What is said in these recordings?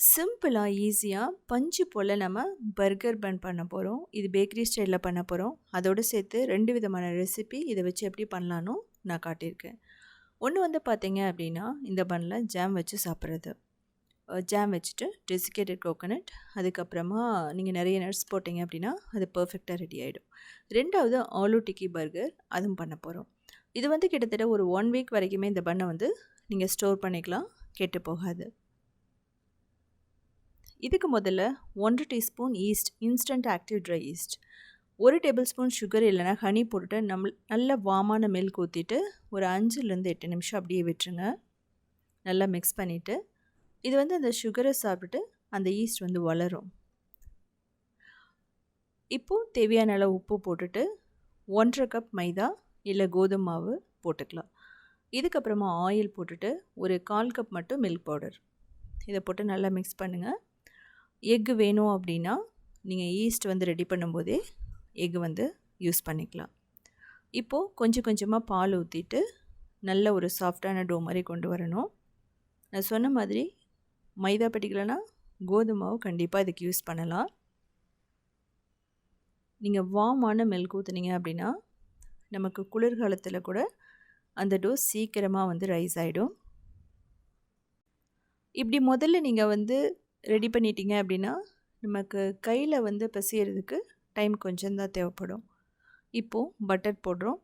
சிம்பிளாக ஈஸியாக பஞ்சு போல் நம்ம பர்கர் பன் பண்ண போகிறோம் இது பேக்கரி ஸ்டைலில் பண்ண போகிறோம் அதோடு சேர்த்து ரெண்டு விதமான ரெசிபி இதை வச்சு எப்படி பண்ணலான்னு நான் காட்டியிருக்கேன். ஒன்று வந்து பார்த்தீங்க அப்படின்னா இந்த பனில் ஜாம் வச்சு சாப்பிட்றது. ஜாம் வச்சுட்டு டெசிகேட்டட் கோகோனட் அதுக்கப்புறமா நீங்கள் நிறைய நட்ஸ் போட்டிங்க அப்படின்னா அது பர்ஃபெக்டாக ரெடி ஆகிடும் ரெண்டாவது ஆலு டிக்கி பர்கர் அதுவும் பண்ண போகிறோம் இது வந்து கிட்டத்தட்ட ஒரு ஒன் வீக் வரைக்குமே இந்த பண்ணை வந்து நீங்கள் ஸ்டோர் பண்ணிக்கலாம் கெட்டு போகாது. இதுக்கு முதல்ல ஒன்றரை teaspoon yeast instant active dry yeast. ஒரு டேபிள் ஸ்பூன் சுகர் இல்லைனா ஹனி போட்டுட்டு நம் நல்ல வாமான மில்க் ஊற்றிட்டு ஒரு அஞ்சுலேருந்து எட்டு நிமிஷம் அப்படியே விட்டுருங்க. நல்லா மிக்ஸ் பண்ணிவிட்டு இது வந்து அந்த சுகரை சாப்பிட்டுட்டு அந்த ஈஸ்ட் வந்து வளரும். இப்போது தேவையான அளவு உப்பு போட்டுட்டு ஒன்றரை கப் மைதா இல்லை கோதுமை மாவு போட்டுக்கலாம். இதுக்கப்புறமா ஆயில் போட்டுட்டு ஒரு கால் கப் மட்டும் மில்க் பவுடர். இதை போட்டு நல்லா மிக்ஸ் பண்ணுங்கள் எக்கு வேணும் அப்படின்னா நீங்கள் ஈஸ்ட் வந்து ரெடி பண்ணும்போதே எக்கு வந்து யூஸ் பண்ணிக்கலாம். இப்போது கொஞ்சம் கொஞ்சமாக பால் ஊற்றிட்டு நல்ல ஒரு சாஃப்டான டோ மாதிரி கொண்டு வரணும். நான் சொன்ன மாதிரி மைதா பெட்டிக்கலனா கோதுமாவு கண்டிப்பாக இதுக்கு யூஸ் பண்ணலாம். நீங்கள் வார்மான மில்க் ஊற்றுனீங்க அப்படின்னா நமக்கு குளிர்காலத்தில் கூட அந்த டோஸ் சீக்கிரமாக வந்து ரைஸ் ஆகிடும் இப்படி முதல்ல நீங்கள் வந்து ரெடி பண்ணிட்டீங்க அப்படின்னா நமக்கு கையில் வந்து பிசையிறதுக்கு டைம் கொஞ்சம் தான் தேவைப்படும். இப்போது பட்டர் போடுறோம்.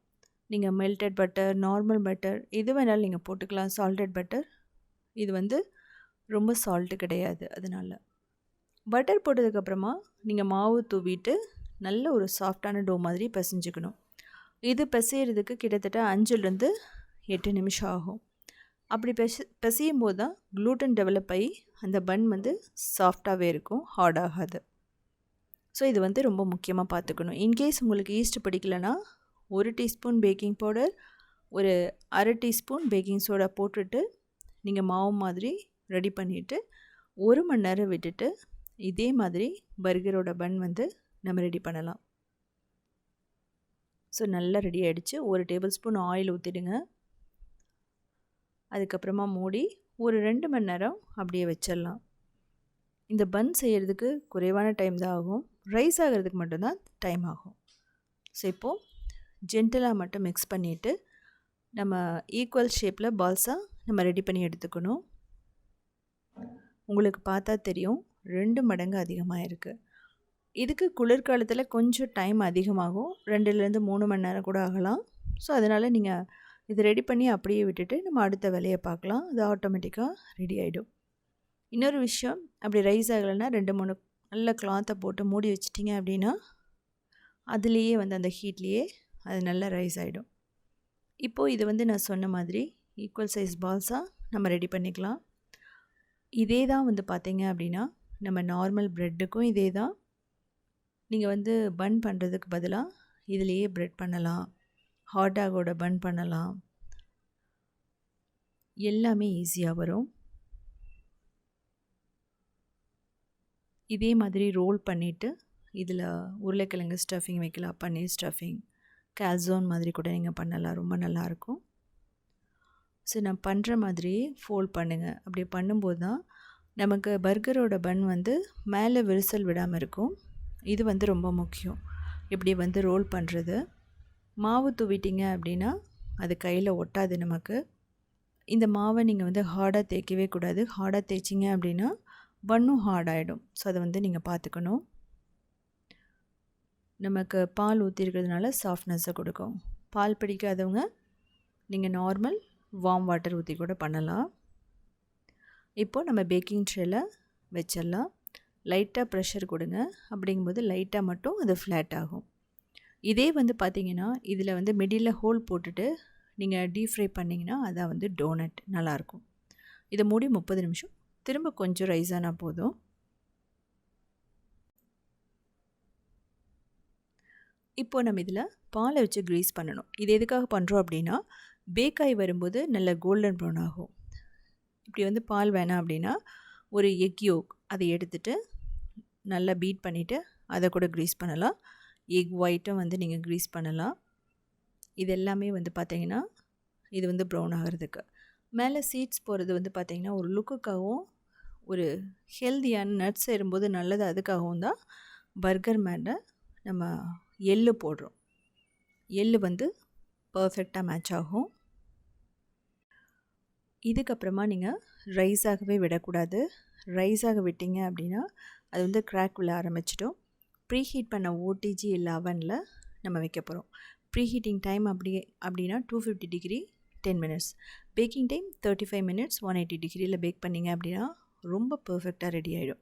நீங்கள் மெல்டட் பட்டர் நார்மல் பட்டர் எது வேணாலும் நீங்கள் போட்டுக்கலாம். சால்டட் பட்டர் இது வந்து ரொம்ப சால்ட்டு கிடையாது அதனால். பட்டர் போட்டதுக்கப்புறமா நீங்கள் மாவு தூவிட்டு நல்ல ஒரு சாஃப்டான டோ மாதிரி பிசைஞ்சுக்கணும். இது பிசையிறதுக்கு கிட்டத்தட்ட அஞ்சுலேருந்து எட்டு நிமிஷம் ஆகும். அப்படி பெச பெசையும் போது தான் க்ளூட்டன் டெவலப் ஆகி அந்த பன் வந்து சாஃப்டாகவே இருக்கும் ஹார்ட் ஆகாது. ஸோ இது வந்து ரொம்ப முக்கியமாக பார்த்துக்கணும். இன்கேஸ் உங்களுக்கு ஈஸ்ட் பிடிக்கலனா ஒரு டீஸ்பூன் பேக்கிங் பவுடர் ஒரு அரை டீஸ்பூன் பேக்கிங் சோடா போட்டுட்டு நீங்கள் மாவு மாதிரி ரெடி பண்ணிவிட்டு ஒரு மணி நேரம் விட்டுட்டு இதே மாதிரி பர்கரோட பன் வந்து நம்ம ரெடி பண்ணலாம். ஸோ நல்லா ரெடி ஆகிடுச்சு ஒரு டேபிள் ஸ்பூன் ஆயில் ஊற்றிடுங்க அதுக்கப்புறமா மூடி ஒரு ரெண்டு மணி நேரம் அப்படியே வச்சிடலாம். இந்த பன் செய்கிறதுக்கு குறைவான டைம் தான் ஆகும். ரைஸ் ஆகிறதுக்கு மட்டும்தான் டைம் ஆகும். ஸோ இப்போது ஜென்டலாக மட்டும் மிக்ஸ் பண்ணிவிட்டு நம்ம ஈக்குவல் ஷேப்பில் பால்ஸாக நம்ம ரெடி பண்ணி எடுத்துக்கணும். உங்களுக்கு பார்த்தா தெரியும் ரெண்டு மடங்கு அதிகமாக இருக்குது இதுக்கு குளிர்காலத்தில் கொஞ்சம் டைம் அதிகமாகும். ரெண்டுலேருந்து மூணு மணி நேரம் கூட ஆகலாம். ஸோ அதனால் நீங்கள் இது ரெடி பண்ணி அப்படியே விட்டுட்டு நம்ம அடுத்த வேலையை பார்க்கலாம். அது ஆட்டோமேட்டிக்காக ரெடி ஆகிடும் இன்னொரு விஷயம் அப்படி ரைஸ் ஆகலைன்னா ரெண்டு மூணு நல்ல கிளாத்தை போட்டு மூடி வச்சிட்டிங்க அப்படின்னா அதுலேயே வந்து அந்த ஹீட்லேயே அது நல்லா ரைஸ் ஆகிடும் இப்போது இது வந்து நான் சொன்ன மாதிரி ஈக்குவல் சைஸ் பால்ஸாக நம்ம ரெடி பண்ணிக்கலாம். இதே தான் வந்து பார்த்திங்க அப்படின்னா நம்ம நார்மல் ப்ரெட்டுக்கும் இதே தான். நீங்கள் வந்து பன் பண்ணுறதுக்கு பதிலாக இதிலேயே ப்ரெட் பண்ணலாம். ஹாட்டாகோட பன் பண்ணலாம். எல்லாமே ஈஸியாக வரும். இதே மாதிரி ரோல் பண்ணிவிட்டு இதில் உருளைக்கிழங்கு ஸ்டஃபிங் வைக்கலாம் பன்னீர் ஸ்டஃபிங் கேல்சோன் மாதிரி கூட நீங்கள் பண்ணலாம் ரொம்ப நல்லாயிருக்கும் ஸோ நான் பண்ணுற மாதிரி ஃபோல்ட் பண்ணுங்கள் அப்படி பண்ணும்போது தான் நமக்கு பர்கரோட பன் வந்து மேலே விரிசல் விடாமல் இருக்கும். இது வந்து ரொம்ப முக்கியம். இப்படி வந்து ரோல் பண்ணுறது மாவு தூவிட்டிங்க அப்படின்னா அது கையில் ஒட்டாது நமக்கு. இந்த மாவை நீங்கள் வந்து ஹார்டாக தேய்க்கவே கூடாது. ஹார்டாக தேய்ச்சிங்க அப்படின்னா பன்னும் ஹார்டாகிடும் ஸோ அதை வந்து நீங்கள் பார்த்துக்கணும். நமக்கு பால் ஊற்றிருக்கிறதுனால சாஃப்ட்னஸை கொடுக்கும். பால் பிடிக்காதவங்க நீங்கள் நார்மல் வார்ம் வாட்டர் ஊற்றி கூட பண்ணலாம். இப்போது நம்ம பேக்கிங் ட்ரேயில் வச்சிடலாம். லைட்டாக ப்ரெஷர் கொடுங்க. அப்படிங்கும்போது லைட்டாக மட்டும் அது ஃப்ளாட் ஆகும். இதே வந்து பார்த்திங்கன்னா இதில் வந்து மிடில் ஹோல் போட்டுட்டு நீங்கள் டீப் ஃப்ரை பண்ணிங்கன்னா அதான் வந்து டோனட் நல்லாயிருக்கும் இதை மூடி முப்பது நிமிஷம். திரும்ப கொஞ்சம் ரைஸ் ஆனால் போதும். இப்போ நம்ம இதில் பாலை வச்சு க்ரீஸ் பண்ணணும். இது எதுக்காக பண்ணுறோம் அப்படின்னா பேக்காய் வரும்போது நல்ல கோல்டன் ப்ரௌன் ஆகும். இப்படி வந்து பால் வேணாம் அப்படின்னா ஒரு எக் யோக் அதை எடுத்துகிட்டு நல்லா பீட் பண்ணிவிட்டு அதை கூட க்ரீஸ் பண்ணலாம். எக் ஒயிட்டும் வந்து நீங்கள் க்ரீஸ் பண்ணலாம். இது எல்லாமே வந்து பார்த்திங்கன்னா இது வந்து ப்ரௌன் ஆகிறதுக்கு. மேலே சீட்ஸ் போகிறது வந்து பார்த்திங்கன்னா ஒரு லுக்குக்காகவும் ஒரு ஹெல்த்தியான நட்ஸ் சேரும்போது நல்லது அதுக்காகவும் தான் பர்கர் மேலே நம்ம எள்ளு போடுறோம். எள்ளு வந்து பர்ஃபெக்டாக மேட்ச் ஆகும். இதுக்கப்புறமா நீங்கள் ரைஸாகவே விடக்கூடாது. ரைஸாக விட்டீங்க அப்படின்னா அது வந்து கிராக் விழ ஆரம்பிச்சிடும். ப்ரீ ஹீட் பண்ண ஓடிஜி இல்லை அவனில் நம்ம வைக்க போகிறோம் ப்ரீ ஹீட்டிங் டைம் அப்படி அப்படின்னா two fifty degree ten minutes baking time thirty five minutes one eighty டிகிரியில் பேக் பண்ணிங்க அப்படின்னா ரொம்ப பர்ஃபெக்டாக ரெடி ஆகிடும்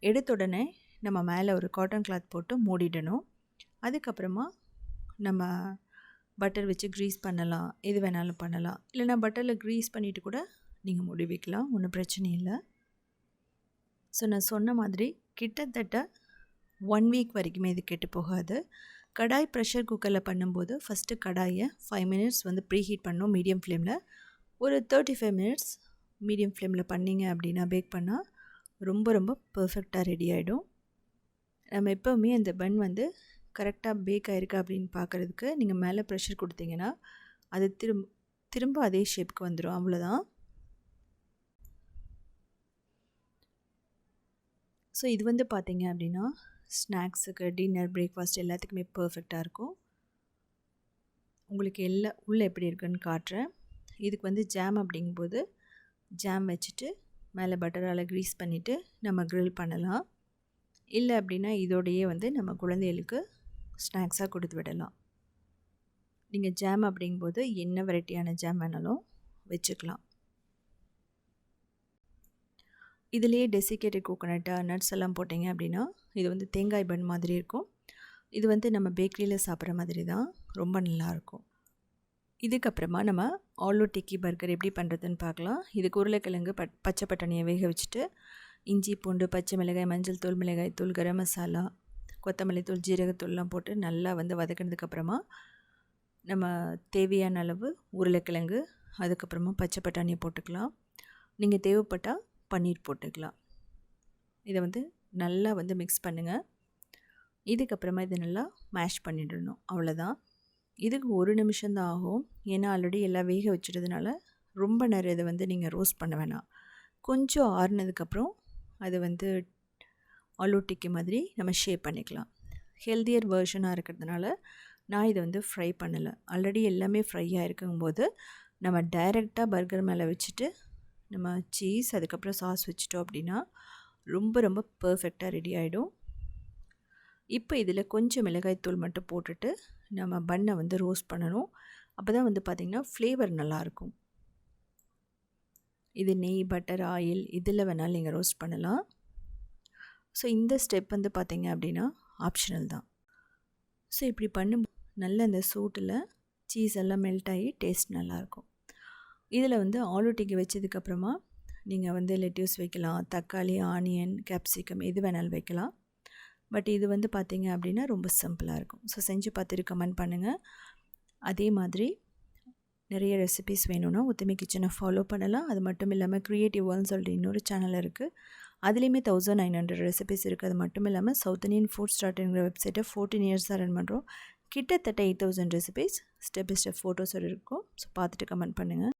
எடுத்த உடனே நம்ம மேலே ஒரு காட்டன் கிளாத் போட்டு மூடிடணும். அதுக்கப்புறமா நம்ம பட்டர் வச்சு க்ரீஸ் பண்ணலாம். எது வேணாலும் பண்ணலாம். இல்லைனா பட்டரில் க்ரீஸ் பண்ணிவிட்டு கூட நீங்கள் மூடி வைக்கலாம். ஒன்றும் பிரச்சனை இல்லை. ஸோ நான் சொன்ன மாதிரி கிட்டத்தட்ட ஒன் வீக் வரைக்குமே இது கெட்டு போகாது. கடாய் ப்ரெஷர் குக்கரில் பண்ணும்போது ஃபஸ்ட்டு கடாயை ஃபைவ் மினிட்ஸ் வந்து ப்ரீ ஹீட் பண்ணோம் மீடியம் ஃப்ளேமில் ஒரு தேர்ட்டி ஃபைவ் மினிட்ஸ் மீடியம் ஃப்ளேமில் பண்ணிங்க அப்படின்னா பேக் பண்ணால் ரொம்ப ரொம்ப பர்ஃபெக்டாக ரெடி ஆகிடும் நம்ம எப்போவுமே அந்த பன் வந்து கரெக்டாக பேக் ஆகிருக்கா அப்படின்னு பார்க்குறதுக்கு நீங்கள் மேலே ப்ரெஷர் கொடுத்தீங்கன்னா அது திரும்ப திரும்ப அதே ஷேப்புக்கு வந்துடும் அவ்வளோதான் ஸோ இது வந்து பார்த்தீங்க அப்படின்னா ஸ்நாக்ஸுக்கு டின்னர் பிரேக்ஃபாஸ்ட் எல்லாத்துக்குமே பர்ஃபெக்டாக இருக்கும். உங்களுக்கு எல்லா உள்ளே எப்படி இருக்குன்னு காட்டுறேன். இதுக்கு வந்து ஜாம் அப்படிங்கும்போது ஜாம் வச்சுட்டு மேலே பட்டரால் க்ரீஸ் பண்ணிவிட்டு நம்ம க்ரில் பண்ணலாம். இல்லை அப்படின்னா இதோடையே வந்து நம்ம குழந்தைகளுக்கு ஸ்நாக்ஸாக கொடுத்து விடலாம். நீங்கள் ஜாம் அப்படிங்கும்போது என்ன வெரைட்டியான ஜாம் வேணாலும் வச்சுக்கலாம். இதுலேயே டெசிகேட்டட் கோகோனட்டாக நட்ஸ் எல்லாம் போட்டிங்க அப்படின்னா இது வந்து தேங்காய் பன் மாதிரி இருக்கும். இது வந்து நம்ம பேக்கரியில் சாப்பிட்ற மாதிரி தான். ரொம்ப நல்லாயிருக்கும் இதுக்கப்புறமா நம்ம ஆலு டிக்கி பர்கர் எப்படி பண்ணுறதுன்னு பார்க்கலாம். இதுக்கு உருளைக்கிழங்கு பட் பச்சை பட்டாணியை வேக வச்சுட்டு இஞ்சி பூண்டு பச்சை மிளகாய் மஞ்சள் தூள் மிளகாய் தூள் கரம் மசாலா கொத்தமல்லி தூள் ஜீரகத்தூள்லாம் போட்டு நல்லா வந்து வதக்கினதுக்கப்புறமா நம்ம தேவையான அளவு உருளைக்கிழங்கு அதுக்கப்புறமா பச்சை பட்டாணியை போட்டுக்கலாம். நீங்கள் தேவைப்பட்டால் பன்னீர் போட்டுக்கலாம். இதை வந்து நல்லா வந்து மிக்ஸ் பண்ணுங்கள் இதுக்கப்புறமா இதை நல்லா மேஷ் பண்ணிடணும். அவ்வளோதான் இதுக்கு ஒரு நிமிஷம்தான் ஆகும். ஏன்னா ஆல்ரெடி எல்லாம் வேக வச்சுட்டதுனால ரொம்ப நேரம் இதை வந்து நீங்கள் ரோஸ்ட் பண்ண வேணாம். கொஞ்சம் ஆறுனதுக்கப்புறம் அது வந்து ஆலு டிக்கி மாதிரி நம்ம ஷேப் பண்ணிக்கலாம். ஹெல்த்தியர் வேர்ஷனாக இருக்கிறதுனால நான் இதை வந்து ஃப்ரை பண்ணலை. ஆல்ரெடி எல்லாமே ஃப்ரையாக இருக்கும்போது நம்ம டைரெக்டாக பர்கர் மேலே வச்சுட்டு நம்ம சீஸ் அதுக்கப்புறம் சாஸ் வச்சிட்டோம் அப்படின்னா ரொம்ப ரொம்ப பர்ஃபெக்டாக ரெடி ஆகிடும் இப்போ இதில் கொஞ்சம் மிளகாய்த்தூள் மட்டும் போட்டுட்டு நம்ம பண்ணை வந்து ரோஸ்ட் பண்ணணும். அப்போ தான் வந்து பார்த்திங்கன்னா ஃப்ளேவர் நல்லாயிருக்கும். இது நெய் பட்டர் ஆயில் இதில் வேணாலும் நீங்கள் ரோஸ்ட் பண்ணலாம். ஸோ இந்த ஸ்டெப் வந்து பார்த்திங்க அப்படின்னா ஆப்ஷனல் தான். ஸோ இப்படி பண்ணும் நல்ல அந்த சூட்டில் சீஸ் எல்லாம் மெல்ட் ஆகி டேஸ்ட் நல்லாயிருக்கும். இதில் வந்து ஆலு டிக்கி வச்சதுக்கப்புறமா நீங்கள் வந்து லெட்யூஸ் வைக்கலாம் தக்காளி ஆனியன் கேப்சிகம் எது வேணாலும் வைக்கலாம். பட் இது வந்து பார்த்திங்க அப்படின்னா ரொம்ப சிம்பிளாக இருக்கும். ஸோ செஞ்சு பார்த்துட்டு கமெண்ட் பண்ணுங்கள் அதே மாதிரி நிறைய ரெசிபிஸ் வேணும்னா ஒத்துமை கிச்சனை ஃபாலோ பண்ணலாம். அது மட்டும் இல்லாமல் க்ரியேட்டிவ் வேர்ல்னு சொல்லிட்டு இன்னொரு சேனல் இருக்குது அதுலேயுமே தௌசண்ட் நைன் ஹண்ட்ரட் ரெசிபிஸ் இருக்குது அது மட்டும் இல்லாமல் சவுத் இந்தியன் ஃபுட் ஸ்டார்ட்ங்கிற வெப்சைட்டை ஃபோர்டீன் இயர்ஸாக ரன் பண்ணுறோம் கிட்டத்தட்ட eight thousand recipes step by step ஃபோட்டோஸோடு இருக்கும். ஸோ பார்த்துட்டு கமெண்ட் பண்ணுங்கள்